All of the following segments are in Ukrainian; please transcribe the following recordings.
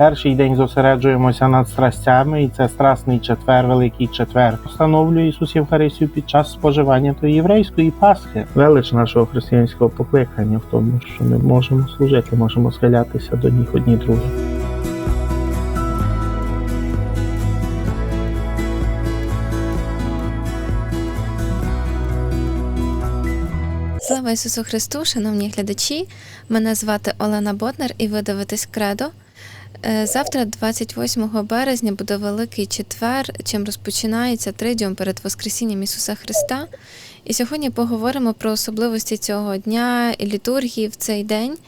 Перший день зосереджуємося над страстями, і це страсний четвер, великий четвер. Встановлює Ісус Євхаристію під час споживання тої єврейської Пасхи. Велич нашого християнського покликання в тому, що ми можемо служити, можемо схилятися до ніг одні другі. Слава Ісусу Христу, шановні глядачі! Мене звати Олена Боднар і ви дивитесь Кредо. Е, Завтра, 28 березня, буде Великий четвер, чим розпочинається тридіум перед Воскресінням Ісуса Христа. І сьогодні поговоримо про особливості цього дня і літургії в цей день.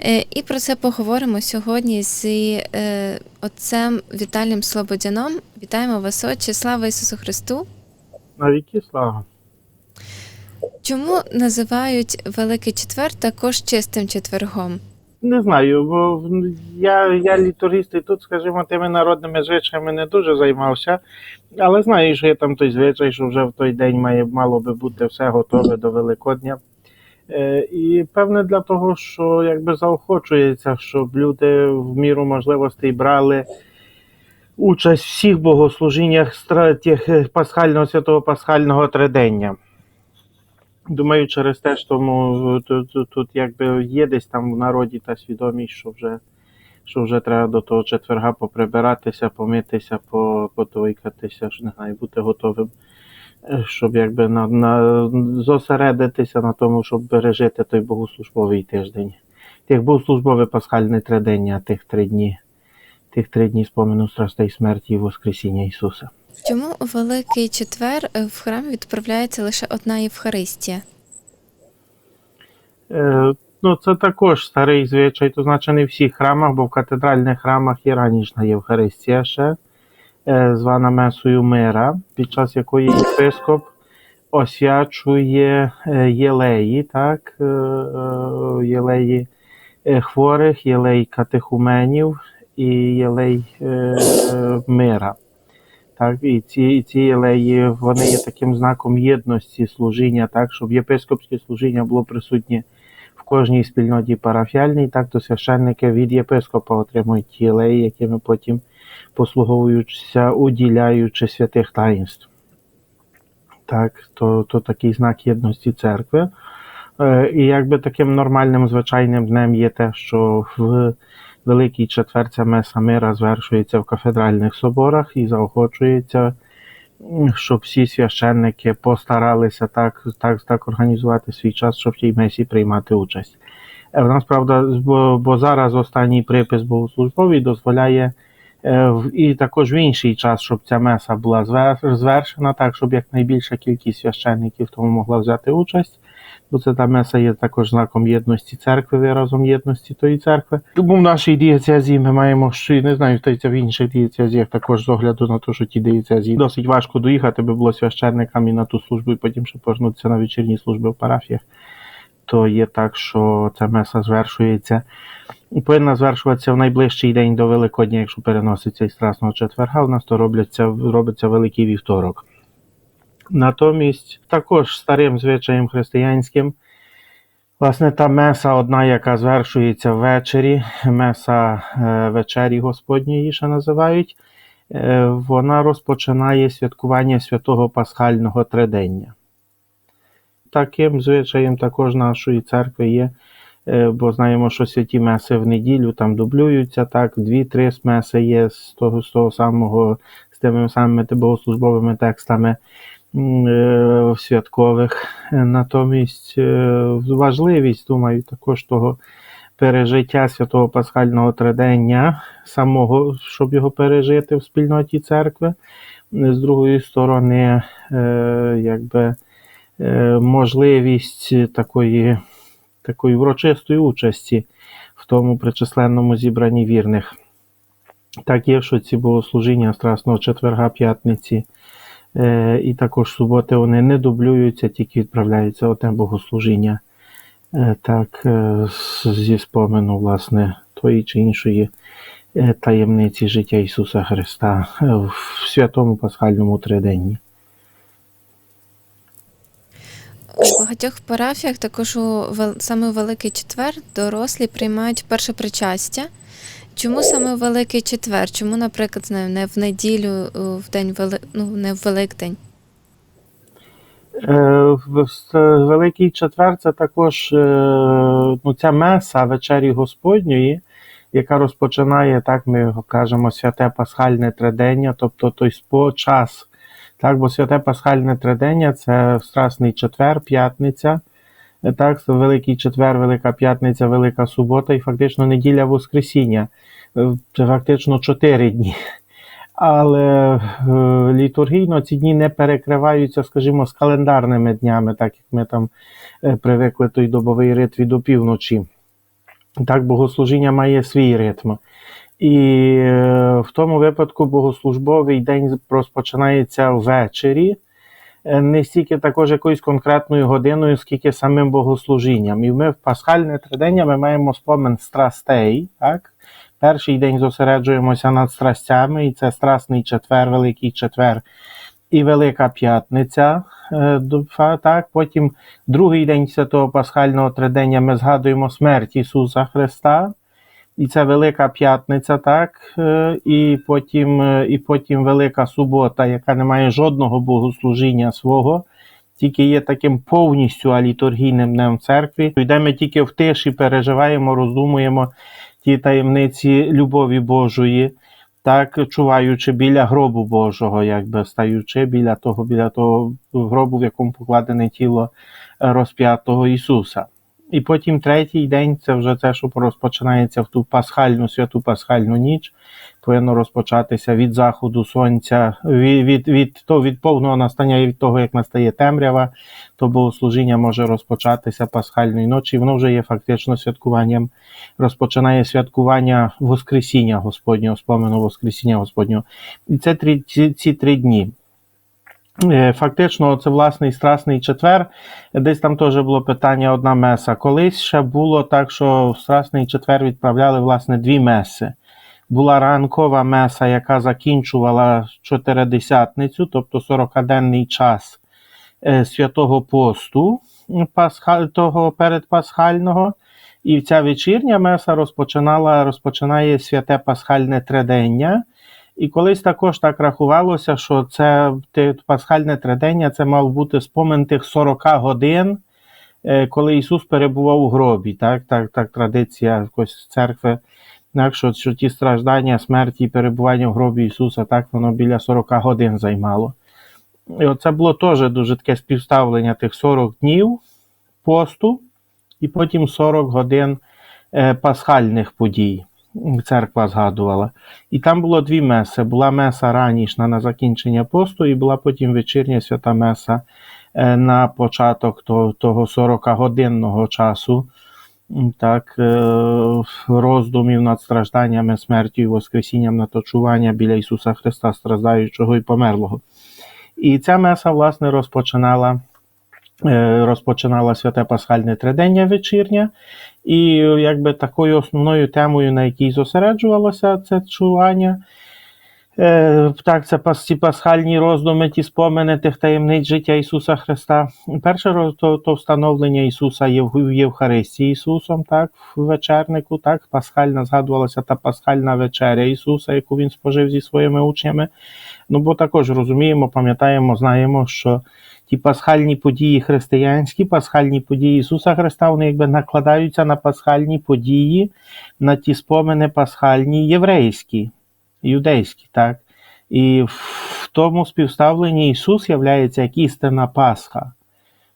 Е, І про це поговоримо сьогодні з е, отцем Віталієм Слободяном. Вітаємо вас, отче! Слава Ісусу Христу! На віки слава. Чому називають Великий четвер також чистим четвергом? Не знаю, бо я, я літургіст і тут, скажімо, тими народними звичаями не дуже займався, але знаю, що є там той звичай, що вже в той день має, мало би бути все готове до Великодня. Е, і певне для того, що якби заохочується, щоб люди в міру можливостей брали участь в всіх богослужіннях е, пасхального святого пасхального тридення. Думаю, через те, що тому тут, тут, тут якби є десь там в народі та свідомість, що вже, що вже треба до того четверга поприбиратися, помитися, по, потойкатися, не знаю, бути готовим, е, щоб якби на, на, зосередитися на тому, щоб пережити той богослужбовий тиждень. Тих богослужбове пасхальне тридення, тих три дні, тих три дні спомину страстей смерті і Воскресіння Ісуса. Чому у Великий четвер е, в храм відправляється лише одна Євхаристія? Е, Ну, це також старий звичай, то значить не в всіх храмах, бо в катедральних храмах є ранішна Євхаристія ще, е, звана Месою Мира, під час якої єпископ освячує е, єлеї, так, е, е, єлеї хворих, єлей катехуменів і єлей е, мира. Так, і ці, ці єлеї вони є таким знаком єдності служіння, так, щоб єпископське служіння було присутнє в кожній спільноті парафіальній, так то священники від єпископа отримують ті єлеї, якими потім послуговуються, уділяючи святих таїнств. Так, то, то такий знак єдності церкви. Е, І якби таким нормальним звичайним днем є те, що в Великий четвер меса мира звершується в кафедральних соборах і заохочується, щоб всі священники постаралися так, так, так організувати свій час, щоб в тій месі приймати участь. Е, В нас, правда, бо, зараз останній припис богослужбовий дозволяє е, і також в інший час, щоб ця меса була звершена так, щоб якнайбільша кількість священників тому могла взяти участь бо це та меса є також знаком єдності церкви, виразом єдності тої церкви. Тому в нашій дієцезії ми маємо, що не знаю, в інших дієцезіях також з огляду на те, що ті дієцезії досить важко доїхати, би було священникам і на ту службу, і потім ще повернутися на вечірні служби в парафіях. То є так, що ця меса звершується і повинна звершуватися в найближчий день до Великодня, якщо переноситься із Страсного четверга, у нас то робляться, робиться великий вівторок. Натомість також старим звичаєм християнським, власне, та меса одна, яка звершується ввечері, меса е, вечері Господньої ще називають, е, вона розпочинає святкування святого Пасхального тридення. Таким звичаєм також нашої церкви є, е, бо знаємо, що святі меси в неділю там дублюються, так, дві-три меси є з того, з того самого, з тими самими богослужбовими текстами святкових. Е, Натомість е, важливість, думаю, також того пережиття святого Пасхального тридення, самого, щоб його пережити в спільноті церкви. З другої сторони, е, якби е, можливість такої, такої врочистої участі в тому причисленному зібранні вірних. Так є, що ці богослужіння Страсного четверга п'ятниці е, і також суботи вони не дублюються, тільки відправляються одне богослужіння. Е, так, е, зі спомену, власне, тої чи іншої таємниці життя Ісуса Христа в святому пасхальному триденні. У багатьох парафіях також у саме у Великий четвер дорослі приймають перше причастя. Чому саме Великий Четвер? Чому, наприклад, не в- не в неділю, е, в день Вели... ну, не в Великдень? Е, Великий четвер це також е, ну, ця меса вечері Господньої, яка розпочинає, так ми кажемо, святе пасхальне тридення, тобто той спо час. Так, бо святе пасхальне тридення це Страсний четвер, п'ятниця. Е, Так, Великий четвер, Велика П'ятниця, Велика Субота і фактично неділя Воскресіння. Е, Це фактично чотири дні. Але е, літургійно ці дні не перекриваються, скажімо, з календарними днями, так як ми там привикли той добовий ритм від опівночі. Так, богослужіння має свій ритм. І в тому випадку богослужбовий день розпочинається ввечері, не стільки також якоюсь конкретною годиною, скільки самим богослужінням. І ми в пасхальне тридення ми маємо спомин страстей. Так? Перший день зосереджуємося над страстями, і це Страсний четвер, Великий четвер і Велика П'ятниця. Е, Так, потім другий день святого Пасхального тридення ми згадуємо смерть Ісуса Христа. І це Велика П'ятниця, так, е, і потім, е, і потім Велика Субота, яка не має жодного богослужіння свого, тільки є таким повністю алітургійним днем в церкві. Йде ми тільки в тиші, переживаємо, роздумуємо ті таємниці любові Божої, так, чуваючи біля гробу Божого, якби стаючи біля того, біля того гробу, в якому покладене тіло е, розп'ятого Ісуса. І потім третій день це вже те, що розпочинається в ту пасхальну святу пасхальну ніч. Повинно розпочатися від заходу сонця, від, від, від, то, від повного настання і від того, як настає темрява, то богослужіння може розпочатися пасхальної ночі. Воно вже є фактично святкуванням, розпочинає святкування Воскресіння Господнього, спомену Воскресіння Господнього. І це три, ці, ці три дні. Е, Фактично, це власний страсний четвер. Десь там теж було питання одна меса. Колись ще було так, що в страсний четвер відправляли власне дві меси. Була ранкова меса, яка закінчувала чотиридесятницю, тобто 40-денний час е, святого посту м, пасха, того передпасхального. І ця вечірня меса розпочинала, розпочинає святе пасхальне тридення. І колись також так рахувалося, що це пасхальне тридення це мав бути спомин тих 40 годин, е, коли Ісус перебував у гробі. Так, так, так традиція якось церкви. Так, що, що ті страждання, смерті і перебування в гробі Ісуса, так воно біля 40 годин займало. І оце було теж дуже таке співставлення тих 40 днів посту, і потім 40 годин е, пасхальних подій. Церква згадувала. І там було дві меси. Була меса ранішна на закінчення посту, і була потім вечірня свята меса е, на початок того, того 40-годинного часу. Так, е, роздумів над стражданнями, смертю і Воскресінням наточування біля Ісуса Христа, страждаючого і померлого. І ця меса, власне, розпочинала, розпочинала святе пасхальне тридення вечірнє. І якби такою основною темою, на якій зосереджувалося це чування, е, так, це ці пасхальні роздуми, ті спомини тих таємниць життя Ісуса Христа. Перше то, то встановлення Ісуса в Євхаристії Ісусом, так, в вечернику, так, пасхальна згадувалася та пасхальна вечеря Ісуса, яку Він спожив зі своїми учнями. Ну, бо також розуміємо, пам'ятаємо, знаємо, що ті пасхальні події християнські, пасхальні події Ісуса Христа, вони якби накладаються на пасхальні події, на ті спомини пасхальні єврейські, юдейські, так. І в тому співставленні Ісус являється як істина Пасха.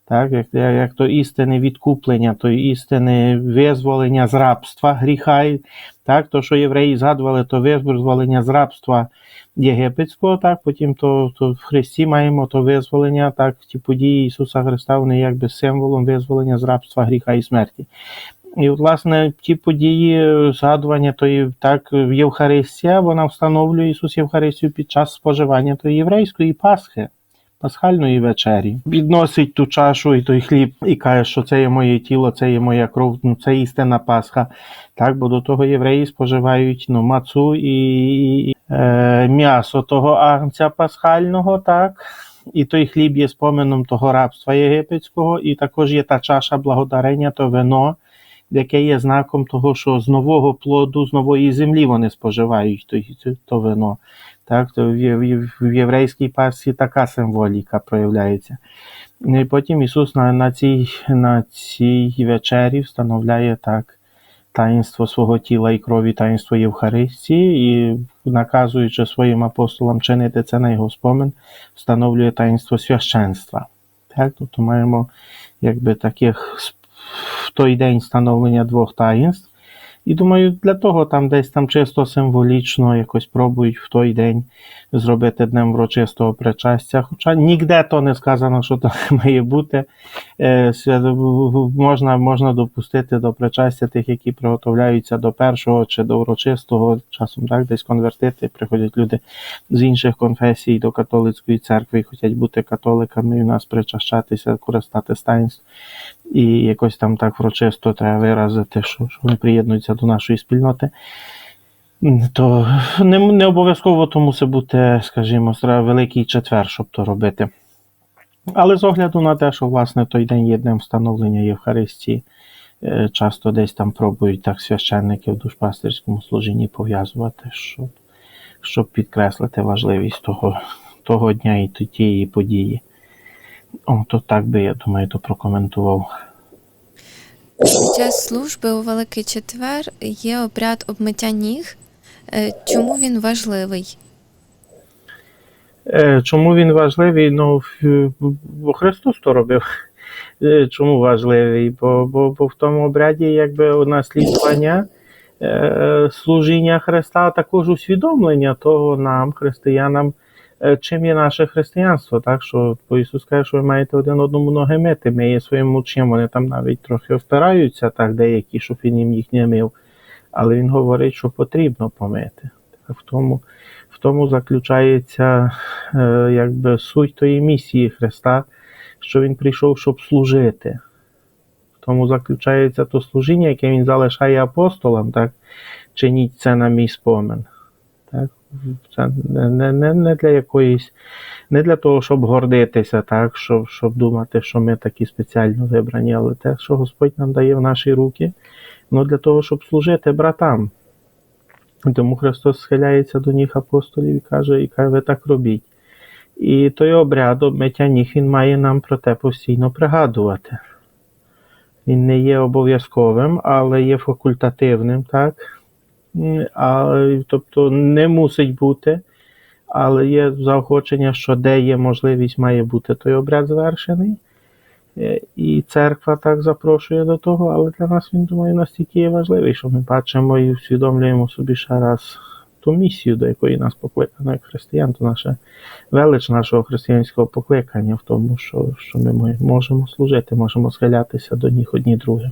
Так, як, як то істинне відкуплення, то істинне визволення з рабства гріха. Так, то, що євреї згадували, то визволення з рабства єгипетського, так, потім то, то в Христі маємо то визволення, так, ті події Ісуса Христа, вони якби символом визволення з рабства, гріха і смерті. І, власне, ті події е, згадування тої, так, Євхаристія, вона встановлює Ісус Євхаристію під час споживання тої єврейської Пасхи. Пасхальної вечері відносить ту чашу і той хліб і каже, що це є моє тіло, це є моя кров, ну це істинна Пасха. Так, бо до того євреї споживають ну, мацу і, е, м'ясо того агнця пасхального, так. І той хліб є споменом того рабства єгипетського, і також є та чаша благодарення, то вино, яке є знаком того, що з нового плоду, з нової землі вони споживають то, то вино. Так, то в, єврейській пасі така символіка проявляється. І потім Ісус на, на, цій, на цій вечері встановляє так таїнство свого тіла і крові, таїнство Євхаристії, і наказуючи своїм апостолам чинити це на його спомин, встановлює таїнство священства. Так, тобто маємо якби таких в той день встановлення двох таїнств. І думаю, для того там десь там чисто символічно якось пробують в той день зробити днем врочистого причастя. Хоча ніде то не сказано, що так має бути. Е, в- в- Можна, можна допустити до причастя тих, які приготовляються до першого чи до урочистого, часом так, десь конвертити, приходять люди з інших конфесій до католицької церкви і хочуть бути католиками і у нас причащатися, користати таїнств. І якось там так врочисто треба виразити, що, що вони приєднуються до нашої спільноти. То не, не обов'язково то мусить бути, скажімо, великий четвер, щоб то робити. Але з огляду на те, що власне той день є днем встановлення Євхаристії, е, часто десь там пробують так священники в душпастерському служінні пов'язувати, щоб, щоб підкреслити важливість того, того дня і тієї події. О, то так би, я думаю, то прокоментував. Під час служби у Великий Четвер є обряд обмиття ніг. Е, Чому він важливий? Е, Чому він важливий? Ну, бо Христос то робив. Е, Чому важливий? Бо, бо, бо в тому обряді якби наслідування служіння Христа, а також усвідомлення того нам, християнам, чим є наше християнство. Так що бо Ісус каже, що ви маєте один одному ноги мити. Ми є своїм учням, вони там навіть трохи впираються, так, деякі, щоб він їм їх не мив. Але він говорить, що потрібно помити. Так, в тому, в тому заключається е, якби суть тої місії Христа, що Він прийшов, щоб служити. В тому заключається то служіння, яке він залишає апостолам, так? Чиніть це на мій спомин. Так? Це не, не, не, для якоїсь, не для того, щоб гордитися, так? Щоб, щоб думати, що ми такі спеціально вибрані, але те, що Господь нам дає в наші руки, ну для того, щоб служити братам. Тому Христос схиляється до ніг апостолів і каже, і каже, ви так робіть. І той обряд обмиття ніг він має нам про те постійно пригадувати. Він не є обов'язковим, але є факультативним, так? А, тобто не мусить бути, але є заохочення, що де є можливість, має бути той обряд звершений. Е, І церква так запрошує до того, але для нас він думаю настільки є важливий, що ми бачимо і усвідомлюємо собі ще раз ту місію, до якої нас покликано як християн, то наша велич нашого християнського покликання в тому, що, що ми можемо служити, можемо схилятися до них одні другим.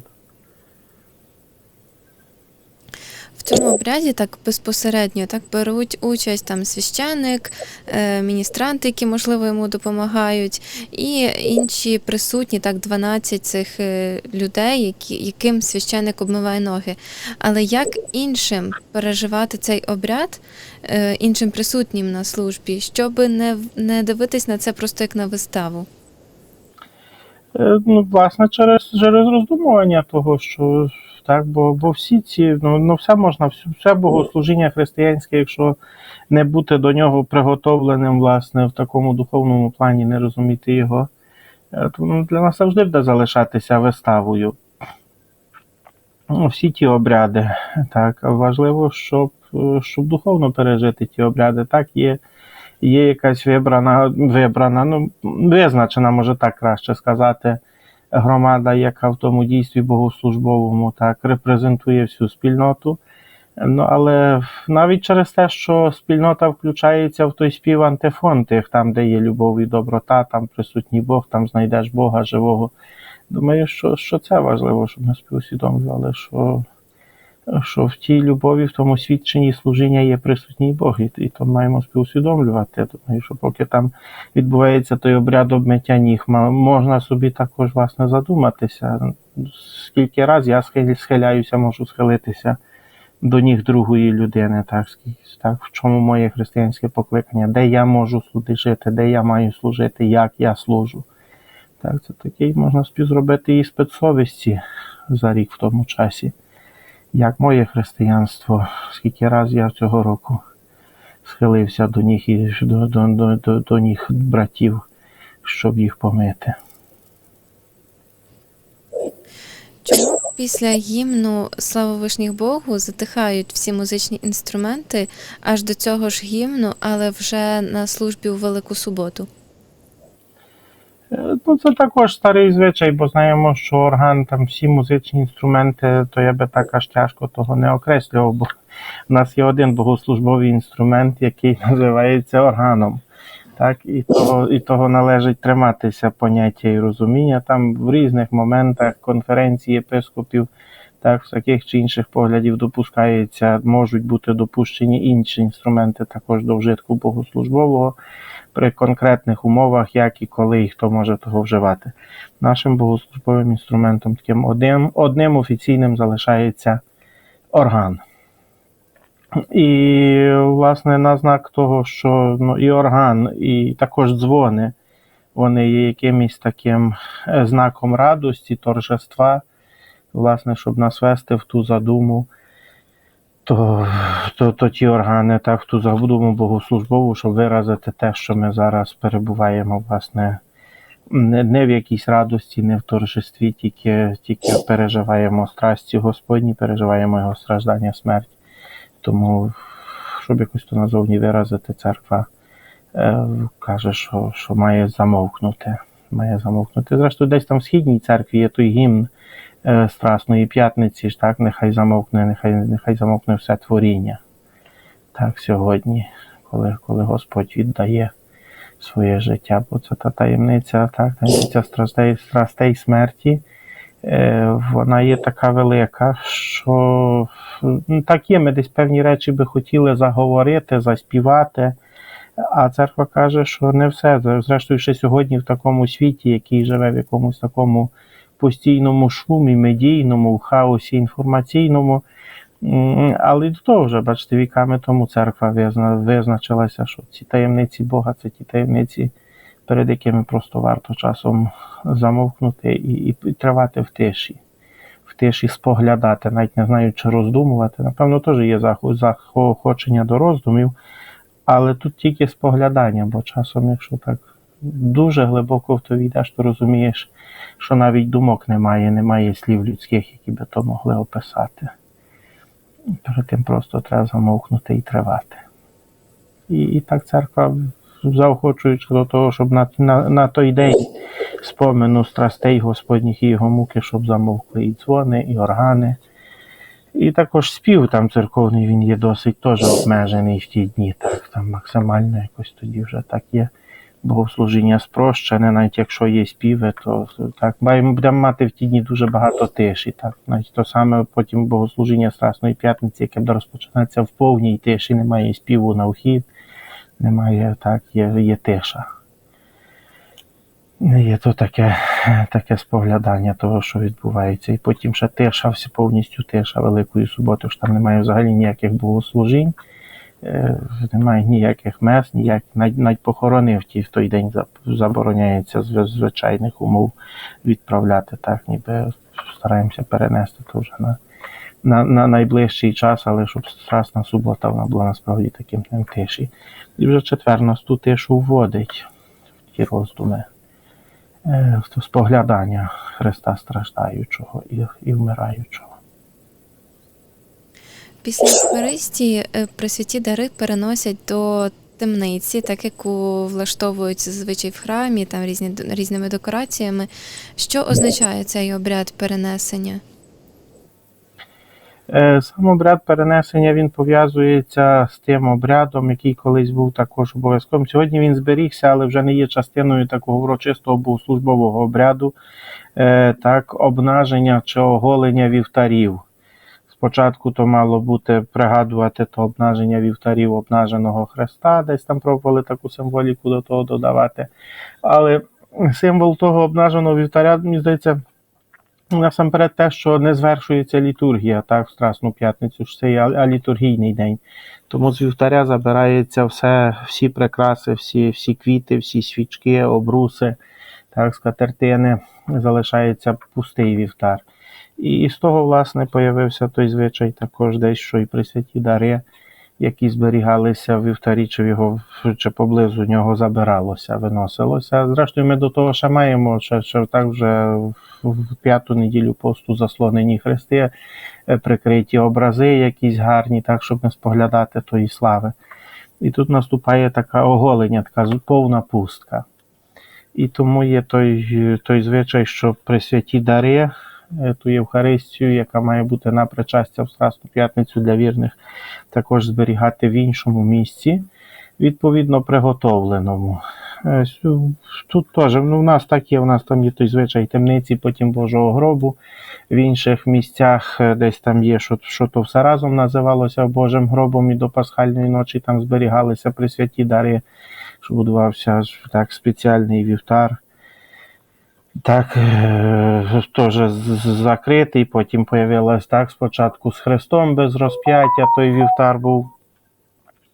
В цьому обряді так безпосередньо так беруть участь там священник, е, міністранти, які можливо йому допомагають, і інші присутні, так 12 цих е, людей, які, яким священник обмиває ноги. Але як іншим переживати цей обряд, е, іншим присутнім на службі, щоб не, не дивитись на це просто як на виставу? Ну, власне, через, через роздумування того, що так, бо, бо всі ці, ну, ну все можна, все, богослужіння християнське, якщо не бути до нього приготовленим, власне, в такому духовному плані, не розуміти його, е, то ну, для нас завжди буде залишатися виставою. Ну, всі ті обряди, так, важливо, щоб, е, щоб духовно пережити ті обряди. Так, є, є якась вибрана, вибрана, ну, визначена, може так краще сказати, громада, яка в тому дійстві богослужбовому так репрезентує всю спільноту. Ну, але навіть через те, що спільнота включається в той спів антифон тих, там, де є любов і доброта, там присутній Бог, там знайдеш Бога живого. Думаю, що, що це важливо, щоб ми співсвідомлювали, що, що в тій любові, в тому свідченні служіння є присутній Бог, і, то маємо співусвідомлювати. Думаю, що поки там відбувається той обряд обмиття ніг, можна собі також власне задуматися. Скільки раз я схиляюся, можу схилитися до ніг другої людини, так, так, в чому моє християнське покликання, де я можу служити, де я маю служити, як я служу. Так, це такий можна спів зробити і спецсовісті за рік в тому часі. Як моє християнство, скільки раз я цього року схилився до ніг і до, до, до, до, до ніг братів, щоб їх помити. Чому після гімну Слава вишніх Богу затихають всі музичні інструменти аж до цього ж гімну, але вже на службі у Велику Суботу? Е, Ну, це також старий звичай, бо знаємо, що орган, там всі музичні інструменти, то я би так аж тяжко того не окреслював, бо в нас є один богослужбовий інструмент, який називається органом. Так, і того, і того належить триматися поняття і розуміння. Там в різних моментах конференції єпископів, так, з таких чи інших поглядів допускається, можуть бути допущені інші інструменти також до вжитку богослужбового при конкретних умовах, як і коли і хто може того вживати. Нашим богослужбовим інструментом таким одним, одним офіційним залишається орган. І, власне, на знак того, що ну, і орган, і також дзвони, вони є якимось таким е, знаком радості, торжества, власне, щоб нас вести в ту задуму, то, то, то ті органи, так, в ту задуму богослужбову, щоб виразити те, що ми зараз перебуваємо, власне, не, в якійсь радості, не в торжестві, тільки, тільки переживаємо страсті Господні, переживаємо його страждання, смерть. Тому, щоб якось то назовні виразити, церква е, каже, що, що має замовкнути. Має замовкнути. Зрештою, десь там в східній церкві є той гімн Страсної п'ятниці, ж так, нехай замовкне, нехай, нехай замовкне все творіння. Так, сьогодні, коли, коли Господь віддає своє життя, бо це та таємниця, так, таємниця страстей, страстей смерті. Е, вона є така велика, що ну, так є, ми десь певні речі би хотіли заговорити, заспівати. А церква каже, що не все. Зрештою, ще сьогодні в такому світі, який живе в якомусь такому постійному шумі, медійному, в хаосі інформаційному. Але й до того вже, бачите, віками тому церква визначилася, що ці таємниці Бога це ті таємниці, перед якими просто варто часом замовкнути і, і, і тривати в тиші, в тиші споглядати, навіть не знаю, чи роздумувати. Напевно, теж є захо- заохочення до роздумів, але тут тільки споглядання, бо часом, якщо так дуже глибоко в то війдеш, то розумієш, що навіть думок немає, немає слів людських, які би то могли описати. Перед тим просто треба замовкнути і тривати. І, і так церква, заохочуючи до того, щоб на, на, на той день спомину страстей Господніх і його муки, щоб замовкли і дзвони, і органи. І також спів там церковний він є досить теж обмежений в ті дні. Так, там максимально якось тоді вже так є. Богослужіння спрощене, навіть якщо є співи, то так маємо будемо мати в ті дні дуже багато тиші. Так, навіть то саме потім богослужіння Страсної п'ятниці, яке буде розпочинатися в повній тиші, немає співу на вхід, немає так, є, є тиша. Є то таке, таке споглядання того, що відбувається. І потім ще тиша, повністю тиша Великої суботи, що там немає взагалі ніяких богослужінь, немає ніяких мес, ніяк, навіть, навіть похорони в, ті, в той день забороняється з звичайних умов відправляти. Так, ніби стараємося перенести то вже на, на, на найближчий час, але щоб страсна субота вона була насправді таким днем тиші. І вже четвер нас ту тишу вводить в ті роздуми е, в споглядання Христа страждаючого і, і вмираючого. Після Євхаристії е, пресвяті дари переносять до темниці, так як у- влаштовують зазвичай в храмі, там різні, різними декораціями. Що означає цей обряд перенесення? Е, Сам обряд перенесення він пов'язується з тим обрядом, який колись був також обов'язковим. Сьогодні він зберігся, але вже не є частиною такого урочистого богослужбового обряду, е, так, обнаження чи оголення вівтарів. Спочатку то мало бути пригадувати то обнаження вівтарів обнаженого Христа, десь там пробували таку символіку до того додавати. Але символ того обнаженого вівтаря, мені здається, насамперед те, що не звершується літургія, так, в Страсну п'ятницю, що це алітургійний день. Тому з вівтаря забирається все, всі прикраси, всі, всі квіти, всі свічки, обруси, так, скатертини залишається пустий вівтар. І з того, власне, появився той звичай також десь, що і при святі дари, які зберігалися в вівтарі, чи в його чи поблизу нього забиралося, виносилося. Зрештою, ми до того ще маємо, що, що так вже в- п'яту неділю посту заслонені хрести, е, прикриті образи, якісь гарні, так, щоб не споглядати тої слави. І тут наступає така оголення, така повна пустка. І тому є той, той звичай, що при святі дари, ту Євхаристію, яка має бути на причастя в Страсну п'ятницю для вірних, також зберігати в іншому місці, відповідно приготовленому. Е, Тут теж ну, в нас так є, в нас там є той звичай темниці, потім Божого гробу. В інших місцях е, десь там є, що, що то все разом називалося Божим гробом і до пасхальної ночі там зберігалися при святі дари, що будувався так спеціальний вівтар. Так, е, теж закритий, потім появилось так спочатку з Христом без розп'яття, той вівтар був.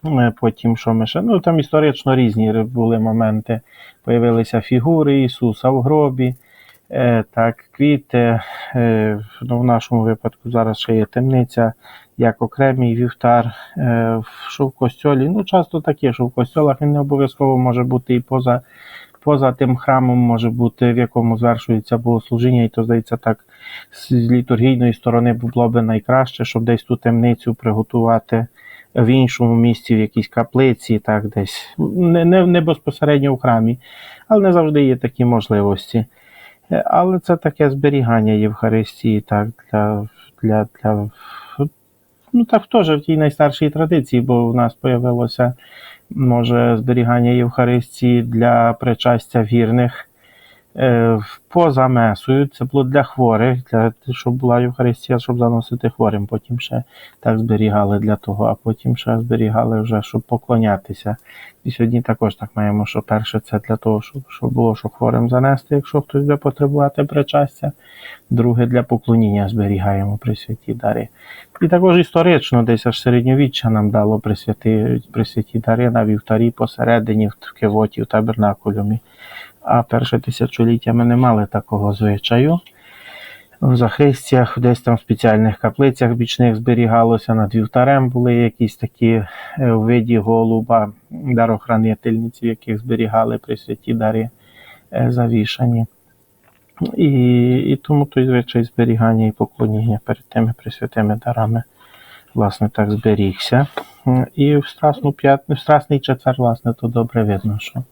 Е, Потім що ми ще? Ну там історично різні були моменти. Появилися фігури Ісуса в гробі, е, так, квіти. Ну, в нашому випадку зараз ще є темниця, як окремий вівтар. Що в костьолі. Ну, часто таке, що в костьолах він не обов'язково може бути і поза, поза тим храмом, може бути, в якому звершується богослужіння, і то здається так. З літургійної сторони було би найкраще, щоб десь ту темницю приготувати в іншому місці, в якійсь каплиці, так десь не, не, не безпосередньо в храмі, але не завжди є такі можливості. Е, Але це таке зберігання Євхаристії, так, для, для, для ну так теж в тій найстаршій традиції, бо в нас появилося може зберігання Євхаристії для причастя вірних. Е, Поза месою, це було для хворих, для щоб була Євхаристія, щоб заносити хворим. Потім ще так зберігали для того, а потім ще зберігали вже, щоб поклонятися. І сьогодні також так маємо, що перше це для того, щоб, щоб було що хворим занести, якщо хтось буде потребувати причастя. Друге для поклоніння зберігаємо при святі дари. І також історично, десь аж середньовіччя нам дало при святі, при святі дари на вівтарі посередині в кивоті, в табернакулюмі. А перше тисячоліття ми не мали такого звичаю. В захистях, десь там в спеціальних каплицях бічних зберігалося, над вівтарем були якісь такі е, в виді голуба, дарохранительниці, яких зберігали при святі дари е, завішані. І, і тому той звичай зберігання і поклоніння перед тими присвятими дарами, власне, так зберігся. І в Страсну п'ятницю, в Страсний четвер, власне, то добре видно, що,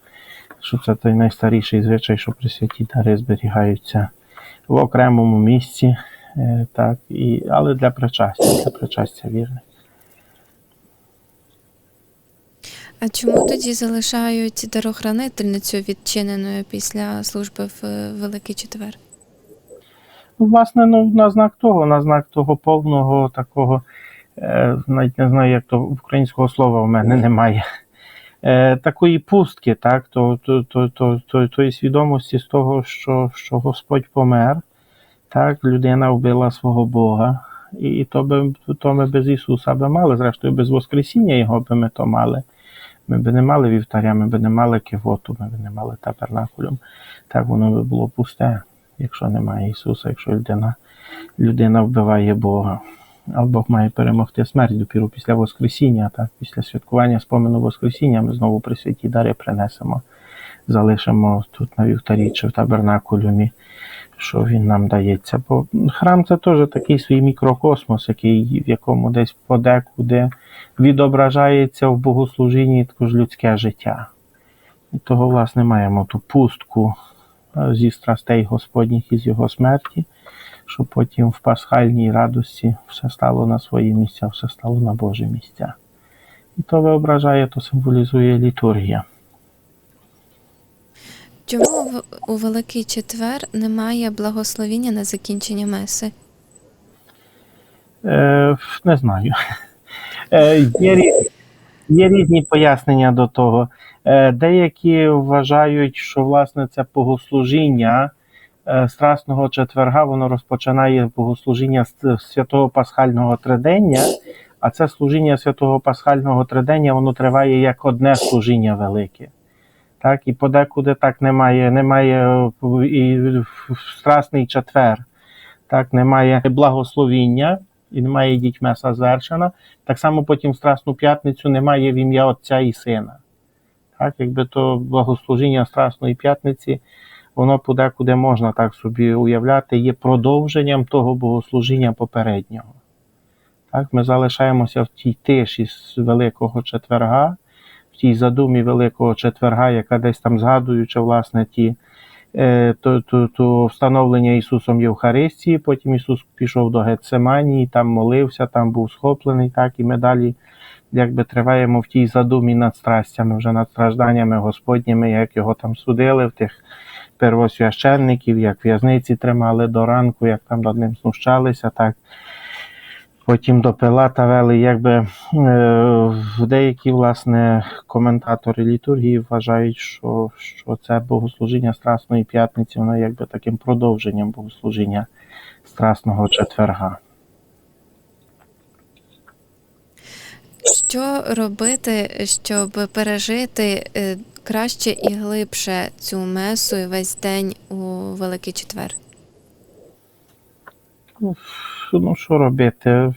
що це той найстаріший звичай, що при святі дари зберігаються в окремому місці, е, так, і, але для причастя, для причастя вірних. А чому тоді залишають дарохранительницю відчиненою після служби в е, Великий Четвер? Ну, власне, ну, на знак того, на знак того повного такого, е, навіть не знаю, як то українського слова в мене немає. Е, такої пустки, так, то, то, то, то, то, тої свідомості з того, що, що Господь помер, так, людина вбила свого Бога, і, то, би, то ми без Ісуса би мали, зрештою, без Воскресіння Його би ми то мали. Ми би не мали вівтаря, ми би не мали кивоту, ми би не мали табернакулюм. Так воно би було пусте, якщо немає Ісуса, якщо людина, людина вбиває Бога. А Бог має перемогти смерть допіру після Воскресіння, так, після святкування спомену Воскресіння ми знову при святі дари принесемо, залишимо тут на вівтарі чи в табернакулюмі, що він нам дається. Бо храм це теж такий свій мікрокосмос, який, в якому десь подекуди відображається в богослужінні також людське життя. І того, власне, маємо ту пустку зі страстей Господніх і з його смерті, щоб потім в пасхальній радості все стало на свої місця, все стало на Божі місця. І то виображає, то символізує літургія. Чому у Великий Четвер немає благословіння на закінчення меси? Е, не знаю. Е, є, є різні пояснення до того. Е, деякі вважають, що власне це богослужіння Страсного четверга, воно розпочинає богослужіння святого Пасхального тридення, а це служіння святого Пасхального тридення, воно триває як одне служіння велике. Так, і подекуди так немає, немає е, і страсний четвер, так, немає благословіння і немає йдіть меса звершена. Так само потім в Страсну п'ятницю немає в ім'я Отця і Сина. Так, якби то благослужіння Страсної п'ятниці, воно подекуди можна так собі уявляти, є продовженням того богослужіння попереднього. Так, ми залишаємося в тій тиші з Великого четверга, в тій задумі Великого четверга, яка десь там згадуючи власне ті е, то, то, то встановлення Ісусом Євхаристії, потім Ісус пішов до Гецеманії, там молився, там був схоплений, так, і ми далі якби триваємо в тій задумі над страстями, вже над стражданнями Господніми, як його там судили, в тих первосвященників, як в'язниці тримали до ранку, як там над ним знущалися, так. Потім до Пилата вели, якби е, деякі власне коментатори літургії вважають, що, що це богослужіння Страсної п'ятниці, воно якби таким продовженням богослужіння Страсного четверга. Що робити, щоб пережити е, краще і глибше цю месу і весь день у Великий Четвер? Ну, що робити?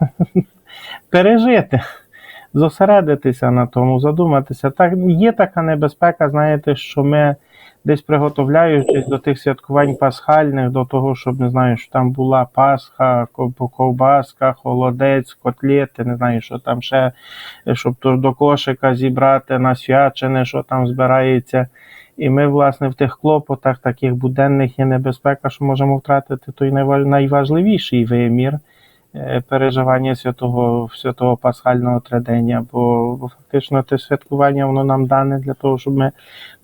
Пережити, зосередитися на тому, задуматися. Так, є така небезпека, знаєте, що ми десь приготовляючись до тих святкувань пасхальних, до того, щоб не знаю, що там була Пасха, ковбаска, холодець, котлети, не знаю, що там ще, щоб до кошика зібрати на свячене, що там збирається. І ми, власне, в тих клопотах таких буденних є небезпека, що можемо втратити той найва- найважливіший вимір переживання святого, святого пасхального тридення, бо, бо фактично те святкування воно нам дане для того, щоб ми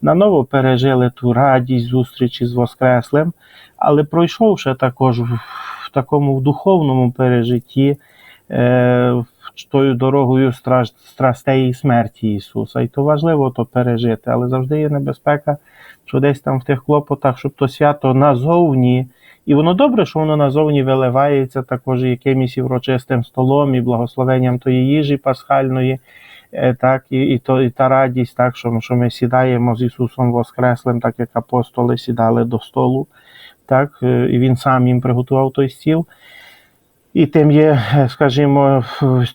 наново пережили ту радість зустрічі з Воскреслим, але пройшовши також в, в такому духовному пережитті е, тою дорогою страж, страстей і смерті Ісуса. І то важливо то пережити, але завжди є небезпека, що десь там в тих клопотах, щоб то свято назовні. І воно добре, що воно назовні виливається також якимось і врочистим столом, і благословенням тої їжі пасхальної, е, так, і, і, то, і та радість, так, що, що ми сідаємо з Ісусом Воскреслим, так як апостоли сідали до столу, так, е, і Він сам їм приготував той стіл. І тим є, скажімо,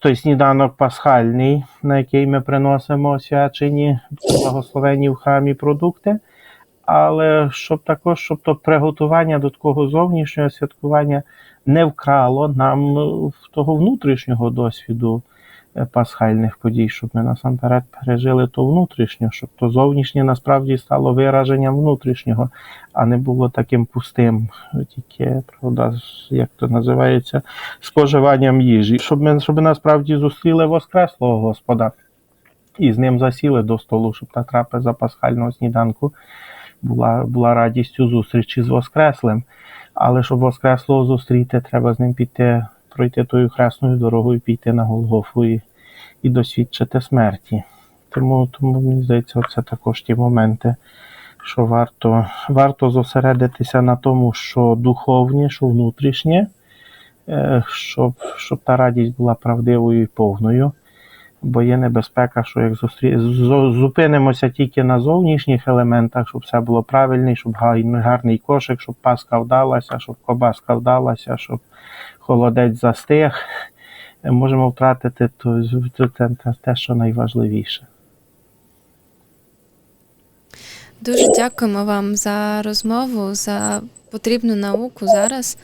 той сніданок пасхальний, на який ми приносимо освячені благословені в храмі продукти. Але щоб також, щоб то приготування до такого зовнішнього святкування не вкрало нам того внутрішнього досвіду е, пасхальних подій, щоб ми насамперед пережили то внутрішнє, щоб то зовнішнє насправді стало вираженням внутрішнього, а не було таким пустим, тільки правда, як то називається, споживанням їжі, щоб ми щоб насправді зустріли Воскреслого Господа і з ним засіли до столу, щоб та трапеза пасхального сніданку була, була радістю зустрічі з Воскреслим. Але щоб Воскреслого зустріти, треба з ним піти, пройти тою хресною дорогою, піти на Голгофу і, і досвідчити смерті. Тому, тому мені здається, це також ті моменти, що варто, варто зосередитися на тому, що духовнє, що внутрішнє, е, щоб, щоб та радість була правдивою і повною. Бо є небезпека, що як зустрі... зупинимося тільки на зовнішніх елементах, щоб все було правильно, щоб гарний, кошик, щоб паска вдалася, щоб кобаска вдалася, щоб холодець застиг, можемо втратити те, що найважливіше. Дуже дякуємо вам за розмову, за потрібну науку зараз.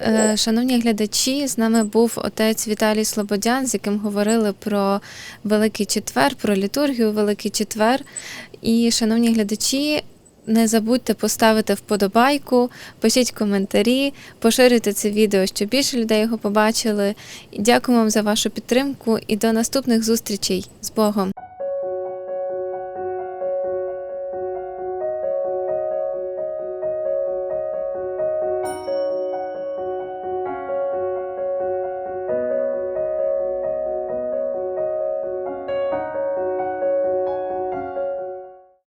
Е, Шановні глядачі, з нами був отець Віталій Слободян, з яким говорили про Великий Четвер, про літургію Великий Четвер. І, шановні глядачі, не забудьте поставити вподобайку, пишіть коментарі, поширюйте це відео, щоб більше людей його побачили. І дякуємо вам за вашу підтримку і до наступних зустрічей з Богом.